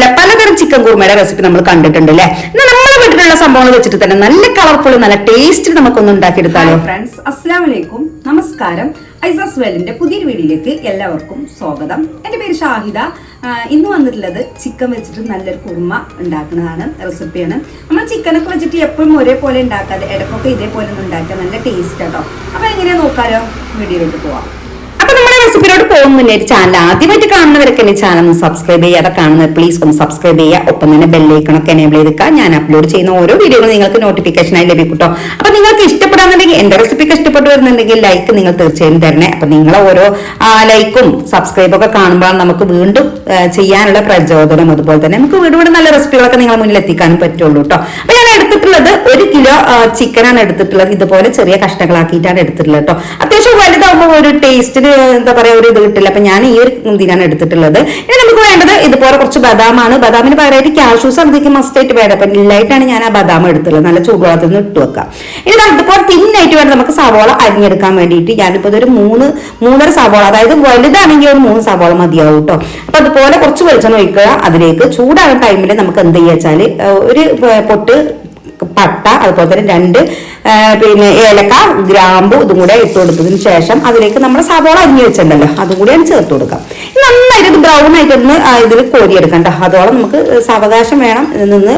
നാട്ടിലെ പലതരം chicken കുറുമയുടെ recipe നമ്മൾ കണ്ടിട്ടുണ്ട് അല്ലേ നമ്മളെ വീട്ടിലുള്ള സംഭവങ്ങൾ വെച്ചിട്ട് തന്നെ നല്ല കളർഫുൾ നല്ല ടേസ്റ്റിൽ നമുക്കൊന്ന് ഉണ്ടാക്കിയെടുത്താലോ? ഫ്രണ്ട്സ് അസ്സാം വലൈക്കും നമസ്കാരം. ഐസസ് വെല്ലിന്റെ പുതിയൊരു വീഡിയോയിലേക്ക് എല്ലാവർക്കും സ്വാഗതം. എന്റെ പേര് ഷാഹിദ. ഇന്ന് വന്നിട്ടുള്ളത് ചിക്കൻ വെച്ചിട്ട് നല്ലൊരു കുറുമ ഉണ്ടാക്കുന്നതാണ് റെസിപ്പിയാണ്. നമ്മൾ ചിക്കനൊക്കെ വെച്ചിട്ട് എപ്പോഴും ഒരേപോലെ ഉണ്ടാക്കാതെ ഇടക്കൊക്കെ ഇതേപോലെ ഒന്ന് ഉണ്ടാക്കുക നല്ല ടേസ്റ്റ് കേട്ടോ അപ്പൊ എങ്ങനെയാ നോക്കാലോ? വീഡിയോയിലോട്ട് പോവാം. അപ്പൊ നമ്മുടെ റെസിപ്പിയിലോട്ട് ചാനൽ ആദ്യമായിട്ട് കാണുന്നവരൊക്കെ എന്റെ ചാനൽ ഒന്ന് സബ്സ്ക്രൈബ് ചെയ്യാതെ കാണുന്നത് പ്ലീസ് ഒന്ന് സബ്സ്ക്രൈബ് ചെയ്യുക. ഒപ്പം തന്നെ ബെല്ലൈക്കണൊക്കെ എനേബിൾ ചെയ്തിക്കുക ഞാൻ അപ്ലോഡ് ചെയ്യുന്ന ഓരോ വീഡിയോകളും നിങ്ങൾക്ക് നോട്ടിഫിക്കേഷനായി ലഭിക്കും കേട്ടോ അപ്പൊ നിങ്ങൾക്ക് ഇഷ്ടപ്പെടാന്നുണ്ടെങ്കിൽ എന്റെ റെസിപ്പിക്ക് ഇഷ്ടപ്പെട്ടു വരുന്നുണ്ടെങ്കിൽ ലൈക്ക് നിങ്ങൾ തീർച്ചയായും തരണേ. അപ്പൊ നിങ്ങൾ ഓരോ ലൈക്കും സബ്സ്ക്രൈബും ഒക്കെ കാണുമ്പോഴാണ് നമുക്ക് വീണ്ടും ചെയ്യാനുള്ള പ്രചോദനം. അതുപോലെ തന്നെ നമുക്ക് വീണ്ടും നല്ല റെസിപ്പികളൊക്കെ നിങ്ങളെ മുന്നിൽ എത്തിക്കാനും പറ്റുള്ളൂ കേട്ടോ അപ്പൊ ഞാൻ എടുത്തിട്ടുള്ളത് ഒരു കിലോ ചിക്കനാണ് എടുത്തിട്ടുള്ളത്. ഇതുപോലെ ചെറിയ കഷ്ണങ്ങളാക്കിയിട്ടാണ് എടുത്തിട്ടുള്ളത് കേട്ടോ അത്യാവശ്യം വലുതാവുമ്പോൾ ഒരു ടേസ്റ്റിന് എന്താ പറയാ ഒരു ഇത് കിട്ടില്ല. അപ്പൊ ഞാൻ ഈ ഒരു ഇതിനാണ് എടുത്തിട്ടുള്ളത്. ഇനി നമുക്ക് വേണ്ടത് ഇതുപോലെ കുറച്ച് ബദാമാണ്. ബദാമിന് പകരമായിട്ട് കാഷ്യൂസ് അതിലേക്ക് മസ്റ്റായിട്ട് വേണം അപ്പൊ ഇല്ലായിട്ടാണ് ഞാൻ ആ ബദാം എടുത്തുള്ളത് നല്ല ചൂടുവെള്ളത്തിൽ നിന്ന് ഇട്ട് വെക്കാം. ഇനി ഇതുപോലെ തിന്നായിട്ട് വേണം നമുക്ക് സവോള അരിഞ്ഞെടുക്കാൻ വേണ്ടിയിട്ട്. ഞാനിപ്പോൾ ഇതൊരു മൂന്ന് മൂന്നര സവോള അതായത് വലുതാണെങ്കിൽ ഒരു മൂന്ന് സവോള മതിയാവും കേട്ടോ അപ്പൊ അതുപോലെ കുറച്ച് വെളിച്ചെണ്ണ ഒഴിക്കുക. അതിലേക്ക് ചൂടാകുന്ന ടൈമിൽ നമുക്ക് എന്ത് ചെയ്യാച്ചാൽ ഒരു പൊട്ട് പട്ട അതുപോലെ തന്നെ രണ്ട് പിന്നെ ഏലക്ക ഗ്രാമ്പു ഇതും കൂടെ ഇട്ട് കൊടുത്തതിന് ശേഷം അതിലേക്ക് നമ്മൾ സവോള അരിഞ്ഞു വെച്ചിട്ടുണ്ടല്ലോ അതും കൂടി ഞാൻ ചേർത്ത് കൊടുക്കാം. നന്നായിട്ട് ഇത് ബ്രൗൺ ആയിട്ടൊന്ന് ഇതിൽ കോരിയെടുക്കാം കേട്ടോ. അതോളം നമുക്ക് സാവകാശം വേണം നിന്ന്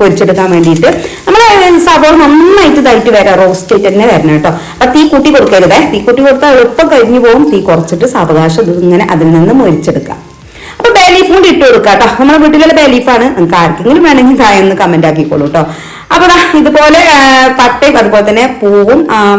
പൊരിച്ചെടുക്കാൻ വേണ്ടിയിട്ട്. നമ്മൾ സവോള നന്നായിട്ട് ഇതായിട്ട് വരാം. റോസ്റ്റ് തന്നെ വരണം കേട്ടോ. അപ്പൊ തീ കൂട്ടി കൊടുക്കരുതേ. തീ കൂട്ടി കൊടുത്താൽ എളുപ്പം കഴിഞ്ഞു പോകും. തീ കുറച്ചിട്ട് സാവകാശം ഇത് ഇങ്ങനെ അതിൽ നിന്ന് മൊരിച്ചെടുക്കാം. അപ്പൊ ബേ ലീഫ് ഇട്ട് കൊടുക്കുക കേട്ടോ നമ്മുടെ വീട്ടിലുള്ള ബേ ലീഫാണ് നിങ്ങൾക്ക് ആർക്കെങ്കിലും വേണമെങ്കിൽ തായെന്ന് കമന്റ് ആക്കിക്കോളൂ കേട്ടോ അപ്പൊ ഇതുപോലെ പട്ടയും അതുപോലെ തന്നെ പൂവും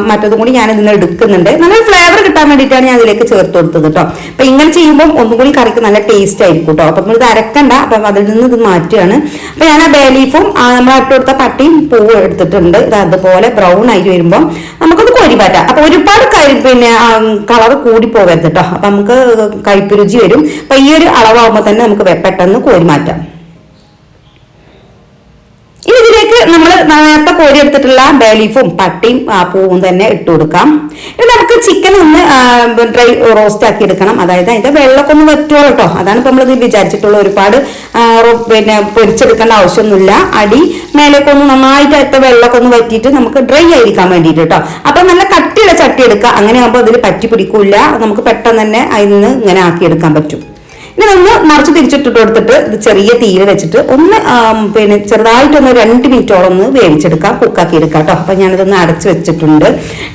മറ്റതും കൂടി ഞാൻ ഇതിന് എടുക്കുന്നുണ്ട്. നല്ല ഫ്ലേവർ കിട്ടാൻ വേണ്ടിയിട്ടാണ് ഞാൻ അതിലേക്ക് ചേർത്ത് കൊടുത്തത് കേട്ടോ അപ്പൊ ഇങ്ങനെ ചെയ്യുമ്പോൾ ഒന്നും കൂടി കറിക്ക് നല്ല ടേസ്റ്റ് ആയിരിക്കും കേട്ടോ അപ്പൊ നമ്മൾ ഇത് അരക്കണ്ട. അപ്പൊ അതിൽ നിന്ന് ഇത് മാറ്റുകയാണ്. അപ്പൊ ഞാൻ ആ ബേലീഫും നമ്മൾ ഇട്ട് കൊടുത്ത പട്ടയും പൂവും എടുത്തിട്ടുണ്ട്. ഇത് അതുപോലെ ബ്രൗൺ ആയി വരുമ്പോൾ നമുക്കത് കോരി പറ്റാം അപ്പൊ ഒരുപാട് കരി പിന്നെ കളർ കൂടി പോകരുത് കേട്ടോ അപ്പൊ നമുക്ക് കയ്പ് രുചി വരും. അപ്പൊ ഈ ഒരു അളവാകുമ്പോൾ തന്നെ നമുക്ക് പെട്ടെന്ന് കോരി മാറ്റാം ഇനി ഇതിലേക്ക് നമ്മൾ നേരത്തെ കോരി എടുത്തിട്ടുള്ള ബേലീഫും പട്ടിയും പൂവും തന്നെ ഇട്ട് കൊടുക്കാം. ഇനി നമുക്ക് ചിക്കൻ ഒന്ന് ഡ്രൈ റോസ്റ്റ് ആക്കി എടുക്കണം. അതായത് അതിന്റെ വെള്ളമൊക്കെ ഒന്ന് വറ്റുള്ളൂ കേട്ടോ അതാണ് ഇപ്പൊ നമ്മളിത് വിചാരിച്ചിട്ടുള്ള ഒരുപാട് ആ, പിന്നെ പൊരിച്ചെടുക്കേണ്ട ആവശ്യമൊന്നുമില്ല. അടി മേലേക്ക് ഒന്ന് നന്നായിട്ട് അടുത്ത വെള്ളമൊക്കെ ഒന്ന് വറ്റിയിട്ട് നമുക്ക് ഡ്രൈ ആയിരിക്കാൻ വേണ്ടിയിട്ട് കേട്ടോ അപ്പൊ നല്ല കട്ടിയുള്ള ചട്ടി എടുക്കുക. അങ്ങനെ ആകുമ്പോൾ അതിൽ പറ്റി പിടിക്കൂല നമുക്ക് പെട്ടെന്ന് തന്നെ അതിൽ നിന്ന് ഇങ്ങനെ ആക്കിയെടുക്കാൻ പറ്റും. ഇനി ഒന്ന് മറിച്ച് തിരിച്ചിട്ടിട്ട് കൊടുത്തിട്ട് ഇത് ചെറിയ തീയിൽ വെച്ചിട്ട് ഒന്ന് പിന്നെ ചെറുതായിട്ടൊന്ന് രണ്ട് മിനിറ്റോളം ഒന്ന് വേവിച്ചെടുക്കാം കുക്കാക്കി എടുക്കാം കേട്ടോ. അപ്പം ഞാനിതൊന്ന് അടച്ച് വെച്ചിട്ടുണ്ട്.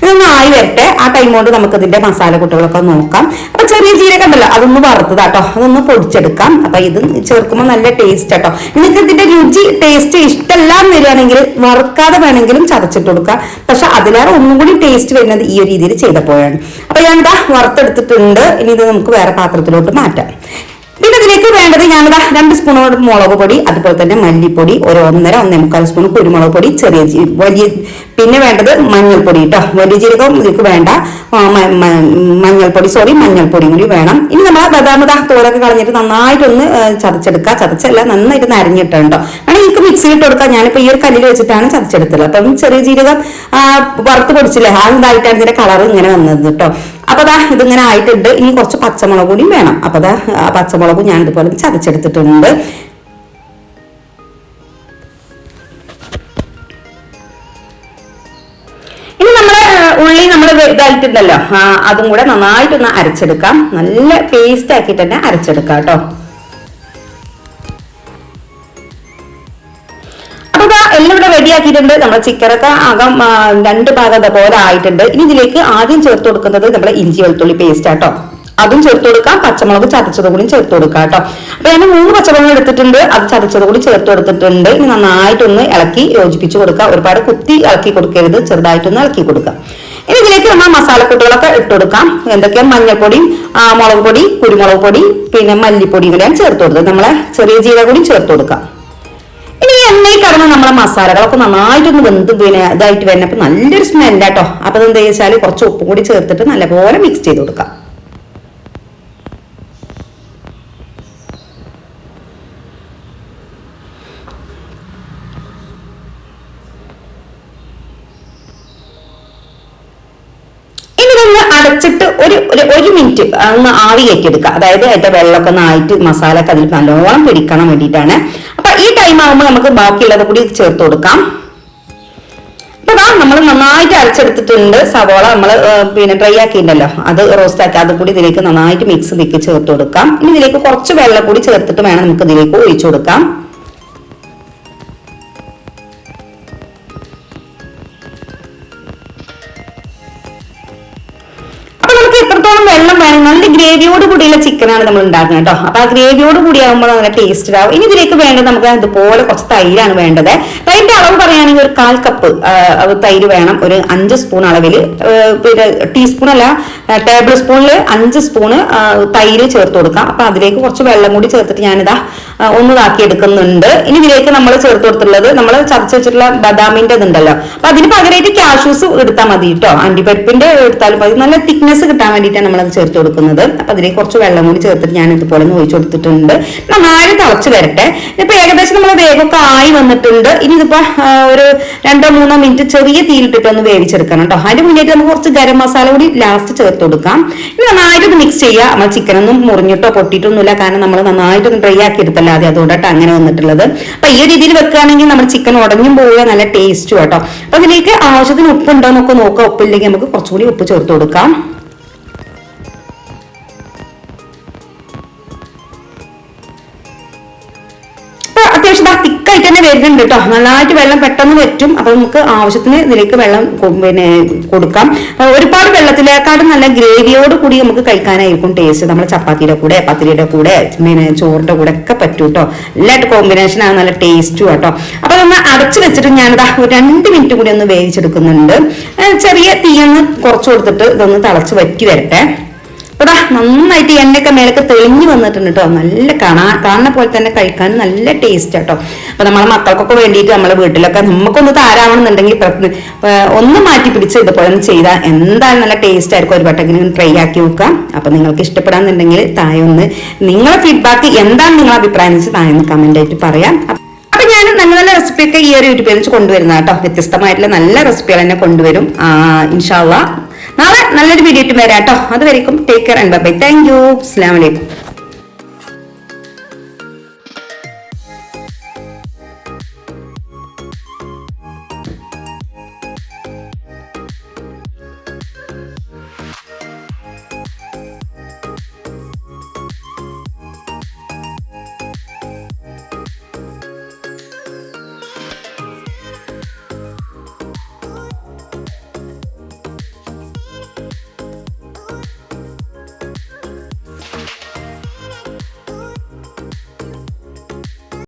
ഇതൊന്ന് ആയി വരട്ടെ. ആ ടൈം കൊണ്ട് നമുക്ക് ഇതിന്റെ മസാല കുട്ടികളൊക്കെ നോക്കാം. അപ്പം ചെറിയ ജീരകം ഉണ്ടല്ലോ അതൊന്ന് വറുത്തതാ കേട്ടോ. അതൊന്ന് പൊടിച്ചെടുക്കാം. അപ്പം ഇത് ചേർക്കുമ്പോൾ നല്ല ടേസ്റ്റ് കേട്ടോ. നിങ്ങൾക്ക് ഇതിന്റെ രുചി ടേസ്റ്റ് ഇഷ്ടമല്ല എന്ന് വരികയാണെങ്കിൽ വറുക്കാതെ വേണമെങ്കിലും ചതച്ചിട്ട് കൊടുക്കാം. പക്ഷെ അതിലേറെ ഒന്നും കൂടി ടേസ്റ്റ് വരുന്നത് ഈ ഒരു രീതിയിൽ ചെയ്തപ്പോഴാണ് അപ്പം ഞാൻ ഇതാ വറുത്തെടുത്തിട്ടുണ്ട്. ഇനി ഇത് നമുക്ക് വേറെ പാത്രത്തിലോട്ട് മാറ്റാം. പിന്നെ ഇതിലേക്ക് വേണ്ടത് ഞാനിതാ രണ്ട് സ്പൂണോട് മുളക് പൊടി അതുപോലെ തന്നെ മല്ലിപ്പൊടി ഒരു ഒന്നര ഒന്നേ മുക്കാൽ സ്പൂൺ കുരുമുളക് പൊടി ചെറിയ വലിയ പിന്നെ വേണ്ടത് മഞ്ഞൾപ്പൊടി കേട്ടോ വലിയ ജീരകം ഇതിലേക്ക് വേണ്ട. മഞ്ഞൾപ്പൊടി സോറി മഞ്ഞൾപ്പൊടി കൂടി വേണം. ഇനി നമ്മൾ ബദാമത തോലൊക്കെ കളഞ്ഞിട്ട് നന്നായിട്ടൊന്ന് ചതച്ചെടുക്കുക. ചതച്ചല്ല നന്നായിട്ട് നരഞ്ഞിട്ടുണ്ടോ വേണമെങ്കിൽ എനിക്ക് മിക്സിയിൽ കൊടുക്കാം. ഞാനിപ്പോൾ ഈ ഒരു കല്ലിൽ വെച്ചിട്ടാണ് ചതച്ചെടുത്തത്. അപ്പം ചെറിയ ജീരകം വറുത്ത് പൊടിച്ചില്ലേ? ആ ഇതായിട്ടാണ് ഇതിന്റെ കളർ ഇങ്ങനെ വന്നത് കേട്ടോ അപ്പൊ ദാ ഇതിങ്ങനെ ആയിട്ടുണ്ട്. ഇനി കുറച്ച് പച്ചമുളക് കൂടി വേണം. അപ്പൊ ദാ പച്ചമുളകും ഞാൻ ഇതുപോലെ ചതച്ചെടുത്തിട്ടുണ്ട്. ഉള്ളി നമ്മൾ ഇതായിട്ടുണ്ടല്ലോ അതും കൂടെ നന്നായിട്ടൊന്ന് അരച്ചെടുക്കാം. നല്ല പേസ്റ്റ് ആക്കിയിട്ട് തന്നെ അരച്ചെടുക്കാം കേട്ടോ. എല്ലാം ഇവിടെ റെഡി നമ്മൾ നമ്മുടെ ചിക്കനൊക്കെ അകം രണ്ട് ഭാഗം അതുപോലെ ആയിട്ടുണ്ട്. ഇനി ഇതിലേക്ക് ആദ്യം ചേർത്ത് കൊടുക്കുന്നത് നമ്മുടെ ഇഞ്ചി വെളുത്തുള്ളി പേസ്റ്റ് ആട്ടോ. അതും ചേർത്ത് കൊടുക്കാം. പച്ചമുളക് ചതച്ചത് കൂടി ചേർത്ത് കൊടുക്കാം കേട്ടോ. അപ്പൊ ഞാൻ മൂന്ന് പച്ചമുളക് എടുത്തിട്ടുണ്ട്. അത് ചതച്ചത് കൂടി ചേർത്ത് കൊടുത്തിട്ടുണ്ട്. ഇനി നന്നായിട്ടൊന്ന് ഇളക്കി യോജിപ്പിച്ച് കൊടുക്കുക ഒരുപാട് കുത്തി ഇളക്കി കൊടുക്കരുത്. ചെറുതായിട്ടൊന്ന് ഇളക്കി കൊടുക്കുക ഇനി ഇതിലേക്ക് നമ്മൾ മസാലക്കൂട്ടുകളൊക്കെ ഇട്ട് കൊടുക്കാം. എന്തൊക്കെയാ? മഞ്ഞൾപ്പൊടി മുളക് പൊടി കുരുമുളക് പൊടി പിന്നെ മല്ലിപ്പൊടി ഇങ്ങനെയാണ് ചേർത്ത് കൊടുത്തത്. നമ്മളെ ചെറിയ ജീരക കൂടി ചേർത്ത് കൊടുക്കാം. ഇനി എണ്ണയിൽ കടന്ന് നമ്മളെ മസാലകളൊക്കെ നന്നായിട്ടൊന്ന് വെന്ത് പിന്നെ ഇതായിട്ട് വരുന്നപ്പോൾ നല്ലൊരു സ്മെല്ലാട്ടോ അപ്പൊ എന്താ വെച്ചാൽ കുറച്ച് ഉപ്പും കൂടി ചേർത്തിട്ട് നല്ലപോലെ മിക്സ് ചെയ്ത് കൊടുക്കാം. ഇനി ഇതൊന്ന് അടച്ച് ഒരു ഒരു ഒരു മിനിറ്റ് ഒന്ന് ആവി കയറ്റിയെടുക്കുക അതായത് അതിന്റെ വെള്ളമൊക്കെ ഒന്ന് ആയിട്ട് മസാല അതിൽ നല്ലോണം പിടിക്കണം വേണ്ടിയിട്ടാണ്. ടൈം ആകുമ്പോൾ നമുക്ക് ബാക്കിയുള്ളത് കൂടി ചേർത്ത് കൊടുക്കാം. നമ്മൾ നന്നായിട്ട് അരച്ചെടുത്തിട്ടുണ്ട് സവോള നമ്മൾ പിന്നെ ഡ്രൈ ആക്കിയിട്ടുണ്ടല്ലോ അത് റോസ്റ്റ് ആക്കി അത് കൂടി ഇതിലേക്ക് നന്നായിട്ട് മിക്സ് ഇതിലേക്ക് ചേർത്ത് കൊടുക്കാം. ഇനി ഇതിലേക്ക് കുറച്ച് വെള്ളം കൂടി ചേർത്തിട്ട് വേണം നമുക്ക് ഇതിലേക്ക് ഒഴിച്ചു കൊടുക്കാം. ഗ്രേവിയോട് കൂടിയുള്ള ചിക്കനാണ് നമ്മൾ ഉണ്ടാക്കുന്നത് കേട്ടോ. അപ്പൊ ആ ഗ്രേവിയോട് കൂടി ആകുമ്പോൾ നല്ല ടേസ്റ്റ് ആവും ഇനി ഇതിലേക്ക് വേണ്ടത് നമുക്ക് ഇതുപോലെ കുറച്ച് തൈരാണ് വേണ്ടത്. തൈരിന്റെ അളവ് പറയുകയാണെങ്കിൽ ഒരു കാൽ കപ്പ് തൈര് വേണം. ഒരു അഞ്ച് സ്പൂൺ അളവിൽ പിന്നെ ടീസ്പൂൺ അല്ല ടേബിൾ സ്പൂണിൽ അഞ്ച് സ്പൂണ് തൈര് ചേർത്ത് കൊടുക്കാം. അപ്പൊ അതിലേക്ക് കുറച്ച് വെള്ളം കൂടി ചേർത്തിട്ട് ഞാനിതാ ആ, ഒന്ന് ഇതാക്കി എടുക്കുന്നുണ്ട്. ഇനി ഇതിലേക്ക് നമ്മൾ ചേർത്ത് കൊടുത്തിട്ടുള്ളത് നമ്മൾ ചർച്ച വെച്ചിട്ടുള്ള ബദാമിന്റെ ഇതുണ്ടല്ലോ. അപ്പൊ അതിന് പകരമായിട്ട് കാഷ്യൂസ് എടുത്താൽ മതി കേട്ടോ അണ്ടിപ്പരിപ്പിന്റെ എടുത്താലും മതി. നല്ല തിക്നെസ് കിട്ടാൻ വേണ്ടിയിട്ടാണ് നമ്മൾ അത് ചേർത്ത് കൊടുക്കുന്നത്. അപ്പൊ അതിലേക്ക് കുറച്ച് വെള്ളം കൂടി ചേർത്തിട്ട് ഞാൻ ഇതുപോലെ ഒഴിച്ചു കൊടുത്തിട്ടുണ്ട്. നന്നായി തിളച്ച് വരട്ടെ? ഇപ്പൊ ഏകദേശം നമ്മൾ വേഗമൊക്കെ ആയി വന്നിട്ടുണ്ട്. ഇനി ഇതിപ്പോ ഒരു രണ്ടോ മൂന്നോ മിനിറ്റ് ചെറിയ തീയിലിട്ടിട്ട് ഒന്ന് വേവിച്ചെടുക്കണം കേട്ടോ അതിന് മുന്നേറ്റ് നമുക്ക് കുറച്ച് ഗരം മസാല കൂടി ലാസ്റ്റ് ചേർത്ത് കൊടുക്കാം. ഇനി നന്നായിട്ട് മിക്സ് ചെയ്യുക നമ്മൾ ചിക്കനൊന്നും മുറിഞ്ഞിട്ടോ പൊട്ടിയിട്ടൊന്നുമില്ല. കാരണം നമ്മൾ നന്നായിട്ടൊന്ന് ഡ്രൈ ആക്കി എടുത്തല്ല? ആദ്യം അതുകൊണ്ടാട്ടോ അങ്ങനെ വന്നിട്ടുള്ളത്. അപ്പൊ ഈ രീതിയിൽ വെക്കുകയാണെങ്കിൽ നമ്മൾ ചിക്കൻ ഉടഞ്ഞും പോവുക നല്ല ടേസ്റ്റും കേട്ടോ അപ്പൊ അതിലേക്ക് ആവശ്യത്തിന് ഉപ്പുണ്ടോ എന്നൊക്കെ നോക്കുക ഉപ്പില്ലെങ്കിൽ നമുക്ക് കുറച്ചുകൂടി ഉപ്പ് ചേർത്ത് കൊടുക്കാം. അത്യാവശ്യം ദാ തിക്കായിട്ട് തന്നെ വരുന്നുണ്ട് കേട്ടോ നന്നായിട്ട് വെള്ളം പെട്ടെന്ന് വറ്റും. അപ്പൊ നമുക്ക് ആവശ്യത്തിന് ഇതിലേക്ക് വെള്ളം പിന്നെ കൊടുക്കാം. ഒരുപാട് വെള്ളത്തിലേക്കാളും നല്ല ഗ്രേവിയോട് കൂടി നമുക്ക് കഴിക്കാനായിരിക്കും ടേസ്റ്റ് നമ്മൾ ചപ്പാത്തിയുടെ കൂടെ പത്തിരിയുടെ കൂടെ പിന്നെ ചോറിന്റെ കൂടെ ഒക്കെ പറ്റും കേട്ടോ എല്ലായിട്ട് കോമ്പിനേഷൻ ആണ് നല്ല ടേസ്റ്റും കേട്ടോ അപ്പൊ നമ്മൾ അടച്ചു വെച്ചിട്ട് ഞാനിതാ ഒരു രണ്ട് മിനിറ്റ് കൂടി ഒന്ന് വേവിച്ചെടുക്കുന്നുണ്ട്. ചെറിയ തീയൊന്ന് കുറച്ച് കൊടുത്തിട്ട് ഇതൊന്ന് തിളച്ച് വറ്റി വരട്ടെ. അതാ നന്നായിട്ട് എണ്ണയൊക്കെ മേലൊക്കെ തെളിഞ്ഞു വന്നിട്ടുണ്ട് കേട്ടോ. നല്ല കാണാ കാണുന്ന പോലെ തന്നെ കഴിക്കാൻ നല്ല ടേസ്റ്റ് കേട്ടോ. അപ്പൊ നമ്മളെ മക്കൾക്കൊക്കെ വേണ്ടിയിട്ട് നമ്മളെ വീട്ടിലൊക്കെ നമുക്കൊന്ന് താരാവണമെന്നുണ്ടെങ്കിൽ ഒന്ന് മാറ്റി പിടിച്ച് ഇതുപോലെ ഒന്ന് ചെയ്താൽ എന്തായാലും നല്ല ടേസ്റ്റ് ആയിരിക്കും. ഒരു വട്ടമെങ്കിലും ട്രൈ ആക്കി നോക്കാം. അപ്പൊ നിങ്ങൾക്ക് ഇഷ്ടപ്പെടാന്നുണ്ടെങ്കിൽ താഴെ ഒന്ന് നിങ്ങളെ ഫീഡ്ബാക്ക് എന്താണ് നിങ്ങളുടെ അഭിപ്രായം വെച്ച് താഴെ ഒന്ന് കമന്റ് ആയിട്ട് പറയാം. അപ്പൊ ഞാൻ നല്ല നല്ല റെസിപ്പിയൊക്കെ ഈ ഒരു യൂട്യൂബിൽ വെച്ച് കൊണ്ടുവരുന്ന കേട്ടോ. വ്യത്യസ്തമായിട്ടുള്ള നല്ല റെസിപ്പികൾ തന്നെ കൊണ്ടുവരും. ഇൻഷാല്ല നാളെ നല്ലൊരു വീഡിയോ ഇട്ട് വരാം കേട്ടോ അതുവരെയും take care and bye thank you അസ്സാം വലൈക്കും